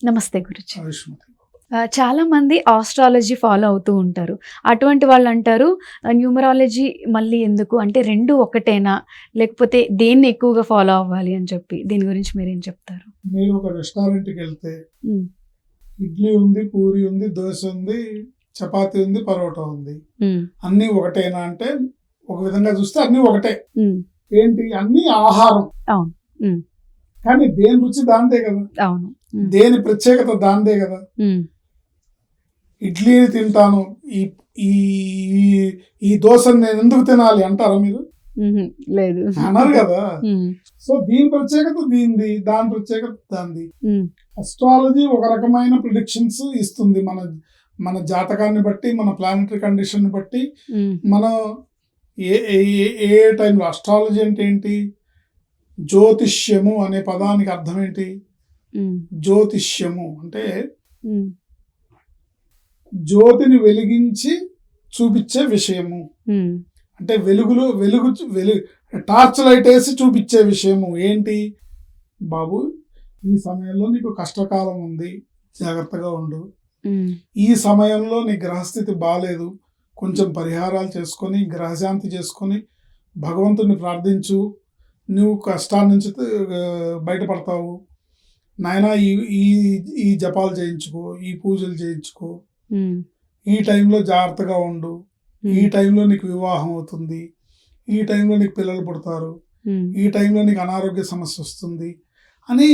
నమస్తే గురుజీ. చాలా మంది ఆస్ట్రాలజీ ఫాలో అవుతూ ఉంటారు. అటువంటి వాళ్ళు అంటారు న్యూమరాలజీ మళ్ళీ ఎందుకు? అంటే రెండు ఒకటేనా? లేకపోతే దేన్ని ఎక్కువగా ఫాలో అవ్వాలి అని చెప్పి దీని గురించి మీరు ఏం చెప్తారు? మీరు ఒక రెస్టారెంట్కి వెళ్తే ఇడ్లీ ఉంది పూరి ఉంది దోశ ఉంది చపాతీ ఉంది పరోటా ఉంది. అన్నీ ఒకటేనా అంటే ఒక విధంగా చూస్తే అన్నీ ఒకటే. ఏంటి? అన్నీ ఆహారం. కానీ దేని రుచి దాందే కదా. అవును. దేని ప్రత్యేకత దాందే కదా. ఉమ్, ఇడ్లీ తింటాను ఈ ఈ ఈ- దోశను నేను ఎందుకు తినాలి అంటారా మీరు? లేదు. అన్నారు కదా. సో దీని ప్రత్యేకత దీనిది దాని ప్రత్యేకత దానిది అస్ట్రాలజీ ఒక రకమైన ప్రిడిక్షన్స్ ఇస్తుంది మన మన జాతకాన్ని బట్టి మన ప్లానటరీ కండిషన్ బట్టి. మనం ఏ ఏ- టైంలో అస్ట్రాలజీ అంటే ఏంటి? జ్యోతిష్యము అనే పదానికి అర్థం ఏంటి? జ్యోతిష్యము. అంటే జ్యోతిని వెలిగించి చూపించే విషయము. అంటే వెలుగులో వెలుగు వెలుగు టార్చ్ లైట్ వేసి చూపించే విషయము. ఏంటి? బాబు ఈ సమయంలో నీకు కష్టకాలం ఉంది. జాగ్రత్తగా ఉండు. ఈ సమయంలో నీ గ్రహస్థితి బాగాలేదు కొంచెం పరిహారాలు చేసుకొని గ్రహశాంతి చేసుకొని భగవంతుని ప్రార్థించు. నువ్వు కష్టాల నుంచి బయటపడతావు. నాయన ఈ ఈ ఈ జపాలు చేయించుకో ఈ పూజలు చేయించుకో. ఈ టైంలో జాగ్రత్తగా ఉండు. ఈ టైంలో నీకు వివాహం అవుతుంది. ఈ టైంలో నీకు పిల్లలు పుడతారు. ఈ టైంలో నీకు అనారోగ్య సమస్య వస్తుంది అని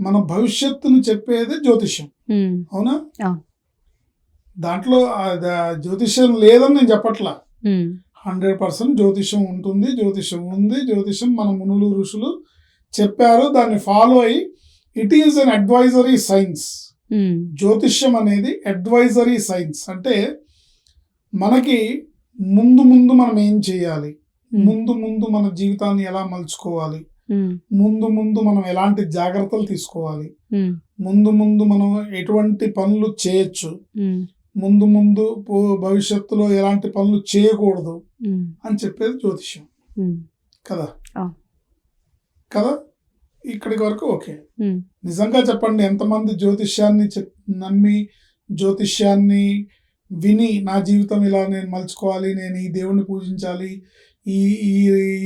మన భవిష్యత్తును చెప్పేది జ్యోతిష్యం. అవునా. దాంట్లో జ్యోతిష్యం లేదని నేను చెప్పట్లా. హండ్రెడ్ పర్సెంట్ జ్యోతిష్యం ఉంటుంది జ్యోతిష్యం ఉంది జ్యోతిష్యం మన మునులు ఋషులు చెప్పారు దాన్ని ఫాలో అయ్యి it is an advisory science జ్యోతిష్యం అనేది అడ్వైజరీ సైన్స్ అంటే మనకి ముందు ముందు మనం ఏం చేయాలి? ఉమ్, ముందు ముందు మన జీవితాన్ని ఎలా మలుచుకోవాలి? ఉమ్, ముందు ముందు మనం ఎలాంటి జాగ్రత్తలు తీసుకోవాలి? ఉమ్, ముందు ముందు మనం ఎటువంటి పనులు చేయొచ్చు? ముందు ముందు భవిష్యత్తులో ఎలాంటి పనులు చేయకూడదు? అని చెప్పేది జ్యోతిష్యం. కదా. కదా? ఇక్కడికి వరకు ఓకే. నిజంగా చెప్పండి ఎంతమంది జ్యోతిష్యాన్ని నమ్మి జ్యోతిష్యాన్ని విని నా జీవితం ఇలా నేను మలుచుకోవాలి నేను ఈ దేవుణ్ణి పూజించాలి ఈ ఈ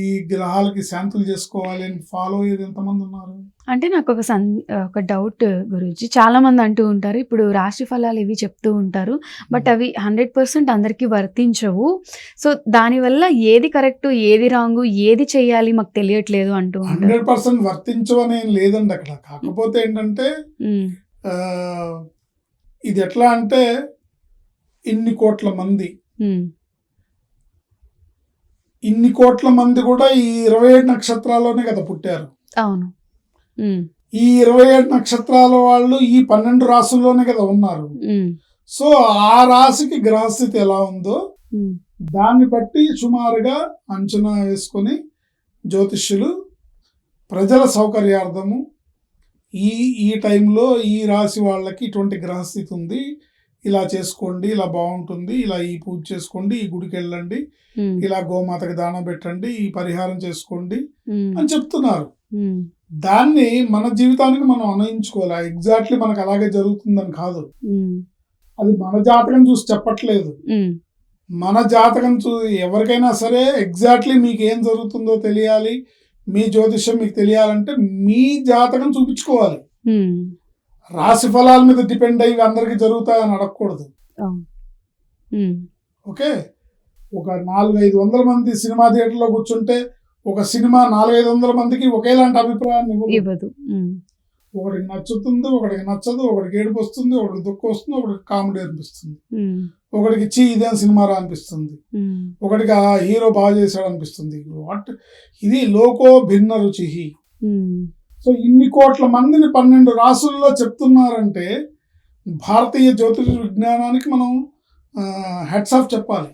ఈ గ్రహాలకి శాంతులు చేసుకోవాలి అని ఫాలో అయ్యేది ఎంతమంది ఉన్నారు? అంటే నాకు ఒక సన్ ఒక డౌట్ గురించి. చాలా మంది అంటూ ఉంటారు ఇప్పుడు రాశి ఫలాలు ఇవి చెప్తూ ఉంటారు బట్ అవి హండ్రెడ్ పర్సెంట్ అందరికీ వర్తించవు. సో దానివల్ల ఏది కరెక్ట్ ఏది రాంగు ఏది చేయాలి మాకు తెలియట్లేదు అంటూ హండ్రెడ్ పర్సెంట్ వర్తించవని ఏం లేదండి అక్కడ. కాకపోతే ఏంటంటే ఇది ఎట్లా అంటే ఇన్ని కోట్ల మంది ఇన్ని కోట్ల మంది కూడా ఈ ఇరవై ఏడు నక్షత్రాల్లోనే కదా పుట్టారు. అవును. ఈ ఇరవై ఏడు నక్షత్రాల వాళ్ళు ఈ పన్నెండు రాసుల్లోనే కదా ఉన్నారు. సో ఆ రాశికి గ్రహస్థితి ఎలా ఉందో దాన్ని బట్టి సుమారుగా అంచనా వేసుకొని జ్యోతిష్యులు ప్రజల సౌకర్యార్థము ఈ ఈ టైంలో ఈ రాశి వాళ్ళకి ఇటువంటి గ్రహస్థితి ఉంది. ఇలా చేసుకోండి ఇలా బాగుంటుంది ఇలా ఈ పూజ చేసుకోండి ఈ గుడికి వెళ్ళండి ఇలా గోమాతకి దానం పెట్టండి ఈ పరిహారం చేసుకోండి అని చెప్తున్నారు. దాన్ని మన జీవితానికి మనం అన్వయించుకోవాలి ఎగ్జాక్ట్లీ మనకు అలాగే జరుగుతుందని కాదు. అది మన జాతకం చూసి చెప్పట్లేదు. మన జాతకం చూ ఎవరికైనా సరే ఎగ్జాక్ట్లీ మీకు ఏం జరుగుతుందో తెలియాలి. మీ జ్యోతిష్యం మీకు తెలియాలంటే మీ జాతకం చూపించుకోవాలి. రాశి ఫలాల మీద డిపెండ్ అయ్యి అందరికీ జరుగుతాయని అడగకూడదు. ఓకే? ఒక నాలుగు ఐదు వందల మంది సినిమా థియేటర్లో కూర్చుంటే ఒక సినిమా నాలుగైదు వందల మందికి ఒకేలాంటి అభిప్రాయాన్ని ఇవ్వదు. ఒకటికి నచ్చుతుంది ఒకటికి నచ్చదు ఒకటికి ఏడుపు వస్తుంది ఒకటికి దుఃఖం వస్తుంది ఒకటికి కామెడీ అనిపిస్తుంది. ఒకటికి చీ ఇదేం సినిమారా అనిపిస్తుంది. ఉమ్, ఒకటికి ఆ హీరో బాగా చేశాడు అనిపిస్తుంది. వాట్? ఇది లోకో భిన్న రుచి సో ఇన్ని కోట్ల మందిని పన్నెండు రాసుల్లో చెప్తున్నారంటే భారతీయ జ్యోతిష విజ్ఞానానికి మనం హెడ్స్ ఆఫ్ చెప్పాలి.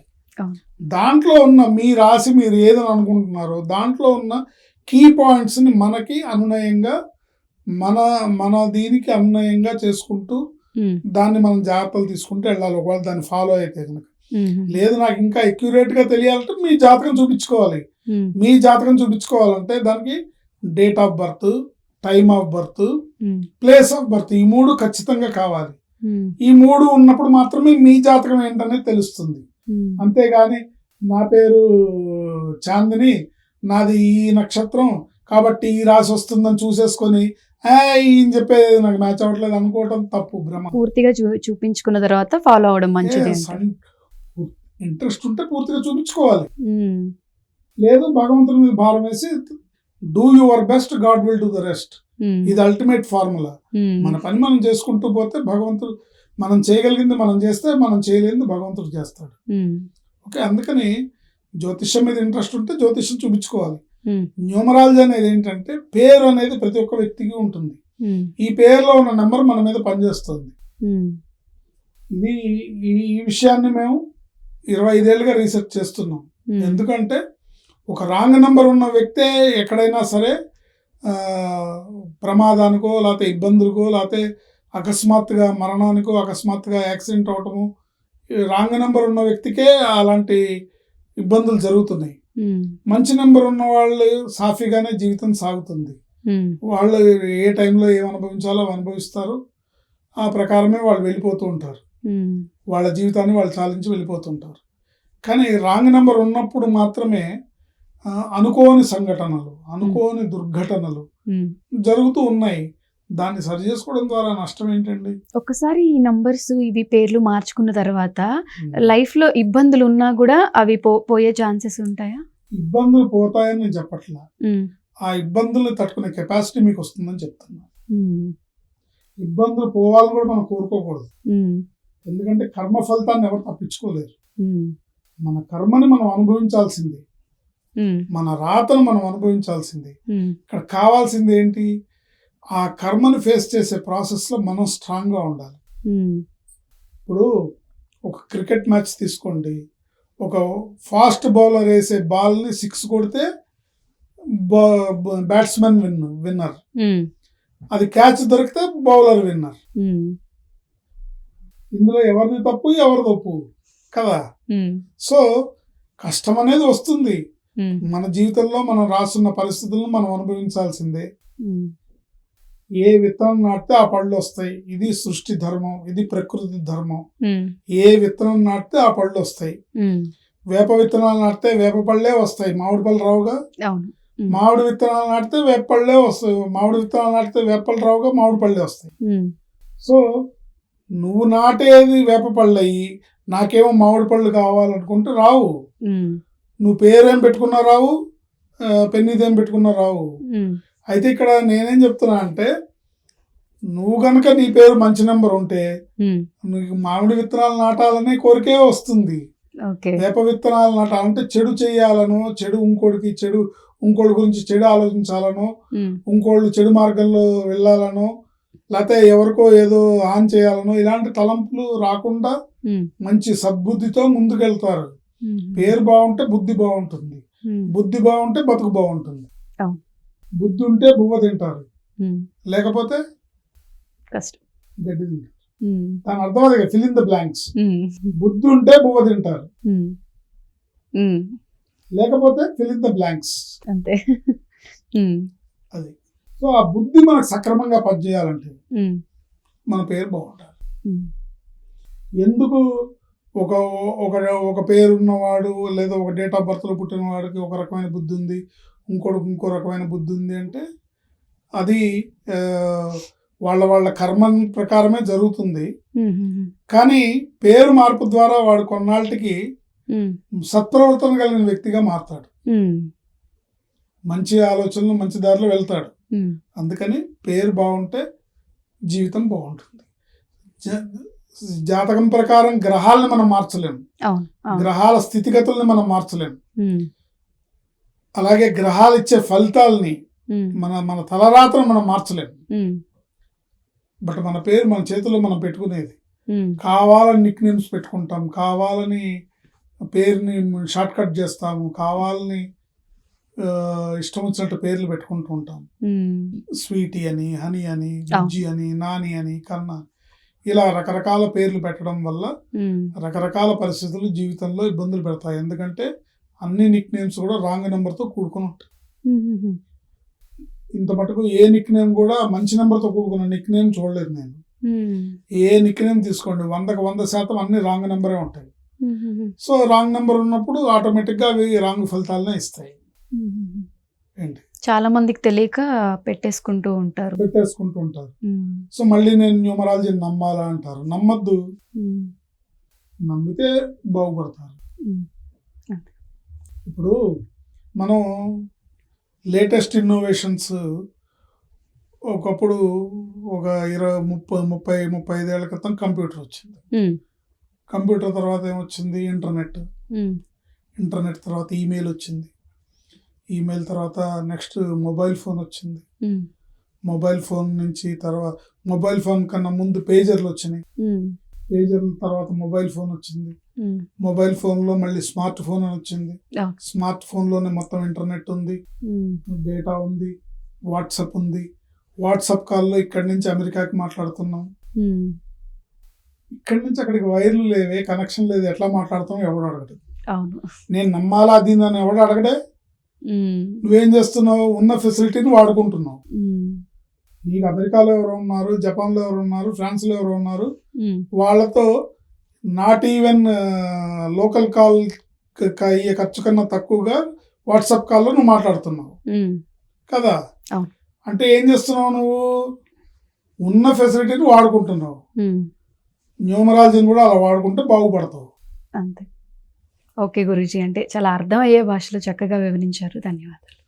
దాంట్లో ఉన్న మీ రాశి మీరు ఏదని అనుకుంటున్నారో దాంట్లో ఉన్న కీ పాయింట్స్ని మనకి అనునయంగా మన మన దీనికి అనునయంగా చేసుకుంటూ దాన్ని మనం జాగ్రత్తలు తీసుకుంటూ వెళ్ళాలి. ఒకవేళ దాన్ని ఫాలో అయితే కనుక. లేదు నాకు ఇంకా గా తెలియాలంటే మీ జాతకం చూపించుకోవాలి. మీ జాతకం చూపించుకోవాలంటే దానికి date of birth time of birth place of birth ఈ మూడు ఖచ్చితంగా కావాలి. ఈ మూడు ఉన్నప్పుడు మాత్రమే మీ జాతకం ఏంటనేది తెలుస్తుంది. అంతేగాని నా పేరు చాందిని నాది ఈ నక్షత్రం కాబట్టి ఈ రాశి వస్తుందని చూసేసుకొని "ఆ, ఈయన చెప్పేది నాకు మ్యాచ్ అవ్వట్లేదు అనుకోవటం తప్పు భ్రమ. పూర్తిగా చూ చూపించుకున్న తర్వాత ఫాలో అవడం మంచిది. ఇంట్రెస్ట్ ఉంటే పూర్తిగా చూపించుకోవాలి. లేదు భగవంతుని మీద భారం వేసి do your best God will do the rest ఇది అల్టిమేట్ ఫార్ములా ఉమ్, మన పని మనం చేసుకుంటూ పోతే భగవంతుడు మనం చేయగలిగింది మనం చేస్తే మనం చేయలేనిది భగవంతుడు చేస్తాడు. ఓకే అందుకని జ్యోతిష్యం మీద ఇంట్రెస్ట్ ఉంటే జ్యోతిష్యం చూపించుకోవాలి. న్యూమరాలజీ అనేది ఏంటంటే పేరు అనేది ప్రతి ఒక్క వ్యక్తికి ఉంటుంది. ఈ పేరులో ఉన్న నెంబర్ మన మీద పనిచేస్తుంది. ఇది ఈ విషయాన్ని మేము ఇరవై ఐదేళ్ళుగా రీసెర్చ్ చేస్తున్నాం. ఎందుకంటే ఒక రాంగ్ నెంబర్ ఉన్న వ్యక్తే ఎక్కడైనా సరే ప్రమాదానికో లేకపోతే ఇబ్బందులకో లేకపోతే అకస్మాత్తుగా మరణానికో అకస్మాత్తుగా యాక్సిడెంట్ అవటము రాంగ్ నెంబర్ ఉన్న వ్యక్తికే అలాంటి ఇబ్బందులు జరుగుతున్నాయి. మంచి నెంబర్ ఉన్న వాళ్ళు సాఫీగానే జీవితం సాగుతుంది. వాళ్ళు ఏ టైంలో ఏం అనుభవించాలో అనుభవిస్తారు. ఆ ప్రకారమే వాళ్ళు వెళ్ళిపోతూ ఉంటారు. వాళ్ళ జీవితాన్ని వాళ్ళు చాలించి వెళ్ళిపోతుంటారు కానీ రాంగ్ నెంబర్ ఉన్నప్పుడు మాత్రమే అనుకోని సంఘటనలు అనుకోని దుర్ఘటనలు. జరుగుతూ ఉన్నాయి. దాన్ని సరి చేసుకోవడం ద్వారా నష్టం ఏంటండి? ఒక్కసారి ఈ నంబర్స్ ఇవి పేర్లు మార్చుకున్న తర్వాత లైఫ్లో ఇబ్బందులు ఉన్నా కూడా అవి పో పోయే ఛాన్సెస్ ఉంటాయా? ఇబ్బందులు పోతాయని నేను చెప్పట్లా. ఆ ఇబ్బందుల్ని తట్టుకునే కెపాసిటీ మీకు వస్తుందని చెప్తున్నా. ఇబ్బందులు పోవాలని కూడా మనం కోరుకోకూడదు. ఎందుకంటే కర్మ ఫలితాన్ని ఎవరు తప్పించుకోలేరు. మన కర్మని మనం అనుభవించాల్సిందే. మన రాతను మనం అనుభవించాల్సిందే. ఇక్కడ కావాల్సింది ఏంటి? ఆ కర్మను ఫేస్ చేసే ప్రాసెస్లో మనం స్ట్రాంగ్గా ఉండాలి. ఇప్పుడు ఒక క్రికెట్ మ్యాచ్ తీసుకోండి. ఒక ఫాస్ట్ బౌలర్ వేసే బాల్ని సిక్స్ కొడితే బ్యాట్స్మెన్ విన్ విన్నర్ అది క్యాచ్ దొరికితే బౌలర్ విన్నర్ ఇందులో ఎవరిది తప్పు? ఎవరి తప్పు కదా? సో కష్టం అనేది వస్తుంది. మన జీవితంలో మనం రాసున్న పరిస్థితులను మనం అనుభవించాల్సిందే. ఏ విత్తనం నాటితే ఆ పళ్ళు వస్తాయి. ఇది సృష్టి ధర్మం ఇది ప్రకృతి ధర్మం. ఏ విత్తనం నాటితే ఆ పళ్ళు వస్తాయి. వేప విత్తనాలు నాటితే వేప పళ్ళే వస్తాయి. మామిడి పళ్ళు రావుగా? మామిడి విత్తనాలు నాటితే వేప పళ్ళే వస్తాయి. మామిడి విత్తనాలు నాటితే వేప పళ్ళు రావుగా? మామిడి పళ్ళే వస్తాయి. సో నువ్వు నాటేది వేప పళ్ళు అయ్యి నాకేమో మామిడి పళ్ళు కావాలనుకుంటే రావు. నువ్వు పేరేం పెట్టుకున్నా రావు? పెన్నిదేం పెట్టుకున్నా రావు? అయితే ఇక్కడ నేనేం చెప్తున్నా అంటే నువ్వు గనక నీ పేరు మంచి నెంబర్ ఉంటే నీకు మామిడి విత్తనాలు నాటాలనే కోరికే వస్తుంది. వేప విత్తనాలు నాటాలంటే చెడు చేయాలనో చెడు ఇంకోడికి చెడు ఇంకోటి గురించి చెడు ఆలోచించాలనో ఇంకోళ్ళు చెడు మార్గంలో వెళ్ళాలనో లేకపోతే ఎవరికో ఏదో ఆన్ చేయాలనో ఇలాంటి తలంపులు రాకుండా మంచి సద్బుద్ధితో ముందుకెళ్తారు. పేరు బాగుంటే బుద్ధి బాగుంటుంది. బుద్ధి బాగుంటే బతుకు బాగుంటుంది. బుద్ధి ఉంటే బువ్వ తింటారు. లేకపోతే కష్టం. గడ్డి తింటారు. దాని అర్థం అదే ఫిల్ ఇన్ ద బ్లాంక్స్ బుద్ధి ఉంటే బువ్వ తింటారు. లేకపోతే ఫిల్ ఇన్ ద బ్లాంక్స్ అంతే. అది. సో ఆ బుద్ధి మనకు సక్రమంగా పనిచేయాలంటే మన పేరు ఉమ్, ఎందుకు ఒక ఒక ఒక పేరు ఉన్నవాడు లేదా ఒక డేట్ ఆఫ్ బర్త్లో పుట్టిన వాడికి ఒక రకమైన బుద్ధి ఉంది ఇంకోటికి ఇంకో రకమైన బుద్ధి ఉంది అంటే అది వాళ్ళ వాళ్ళ కర్మ ప్రకారమే జరుగుతుంది. కానీ పేరు మార్పు ద్వారా వాడు కొన్నాళ్ళకి సత్ప్రవర్తన కలిగిన వ్యక్తిగా మారుతాడు. మంచి ఆలోచనలు మంచి దారిలో వెళ్తాడు. అందుకని పేరు బాగుంటే జీవితం బాగుంటుంది. జాతకం ప్రకారం గ్రహాలను మనం మార్చలేము గ్రహాల స్థితిగతుల్ని మనం మార్చలేము అలాగే గ్రహాలు ఇచ్చే ఫలితాలని మన మన తలరాతను మనం మార్చలేము బట్ మన పేరు మన చేతిలో మనం పెట్టుకునేది. కావాలని నిక్ నేమ్స్ పెట్టుకుంటాం. కావాలని పేరుని షార్ట్ కట్ చేస్తాము. కావాలని ఇష్టం వచ్చినట్టు పేర్లు పెట్టుకుంటూ ఉంటాం. స్వీటీ అని హనీ అని బుజ్జి అని నాని అని కన్నా. ఇలా రకరకాల పేర్లు పెట్టడం వల్ల రకరకాల పరిస్థితులు జీవితంలో ఇబ్బందులు పెడతాయి. ఎందుకంటే అన్ని నిక్ నేమ్స్ కూడా రాంగ్ నెంబర్తో కూడుకుని ఉంటాయి. ఇంత మటుకు ఏ నిక్ నేమ్ కూడా మంచి నెంబర్తో కూడుకున్న నిక్ నేమ్ చూడలేదు నేను. ఏ నిక్ నేమ్ తీసుకోండి వందకు వంద శాతం అన్ని రాంగ్ నెంబరే ఉంటాయి. సో రాంగ్ నెంబర్ ఉన్నప్పుడు ఆటోమేటిక్గా అవి రాంగ్ ఫలితాలనే ఇస్తాయి. ఏంటి? చాలా మందికి తెలియక పెట్టేసుకుంటూ ఉంటారు పెట్టేసుకుంటూ ఉంటారు. సో మళ్ళీ నేను న్యూమరాలజీని నమ్మాలా అంటారు నమ్మద్దు మ్మ్. నమ్మితే బాగుపడతారు. ఇప్పుడు మనం లేటెస్ట్ ఇన్నోవేషన్స్ ఒకప్పుడు ఒక ఇరవై ముప్పై ముప్పై ముప్పై ఐదేళ్ళ క్రితం కంప్యూటర్ వచ్చింది. కంప్యూటర్ తర్వాత ఏమొచ్చింది ఇంటర్నెట్. ఇంటర్నెట్ తర్వాత ఈమెయిల్ వచ్చింది ఈమెయిల్ తర్వాత నెక్స్ట్ మొబైల్ ఫోన్ వచ్చింది. మొబైల్ ఫోన్ నుంచి తర్వాత మొబైల్ ఫోన్ కన్నా ముందు పేజర్లు వచ్చినాయి. పేజర్ల తర్వాత మొబైల్ ఫోన్ వచ్చింది. మొబైల్ ఫోన్లో మళ్ళీ స్మార్ట్ ఫోన్ అని వచ్చింది. స్మార్ట్ ఫోన్లోనే మొత్తం ఇంటర్నెట్ ఉంది. డేటా ఉంది వాట్సాప్ ఉంది వాట్సాప్ కాల్లో ఇక్కడి నుంచి అమెరికాకి మాట్లాడుతున్నాం. ఇక్కడి నుంచి అక్కడికి వైర్లు లేవే కనెక్షన్ లేదు ఎట్లా మాట్లాడతాం ఎవడు అడగడు నేను నమ్మాలా దీన్ని ఎవడు అడగడే. నువ్వేం చేస్తున్నావు ఉన్న ఫెసిలిటీని వాడుకుంటున్నావు. నీకు అమెరికాలో ఎవరు ఉన్నారు జపాన్లో ఎవరు ఉన్నారు ఫ్రాన్స్లో ఎవరు ఉన్నారు. వాళ్ళతో నాట్ ఈవెన్ లోకల్ కాల్ అయ్యే ఖర్చు కన్నా తక్కువగా వాట్సాప్ కాల్లో నువ్వు మాట్లాడుతున్నావు. కదా. అంటే ఏం చేస్తున్నావు నువ్వు ఉన్న ఫెసిలిటీని వాడుకుంటున్నావు. న్యూమరాలజీని కూడా అలా వాడుకుంటే బాగుపడతావు అంతే ఓకే గురూజీ. అంటే చాలా అర్థమయ్యే భాషలో చక్కగా వివరించారు. ధన్యవాదాలు.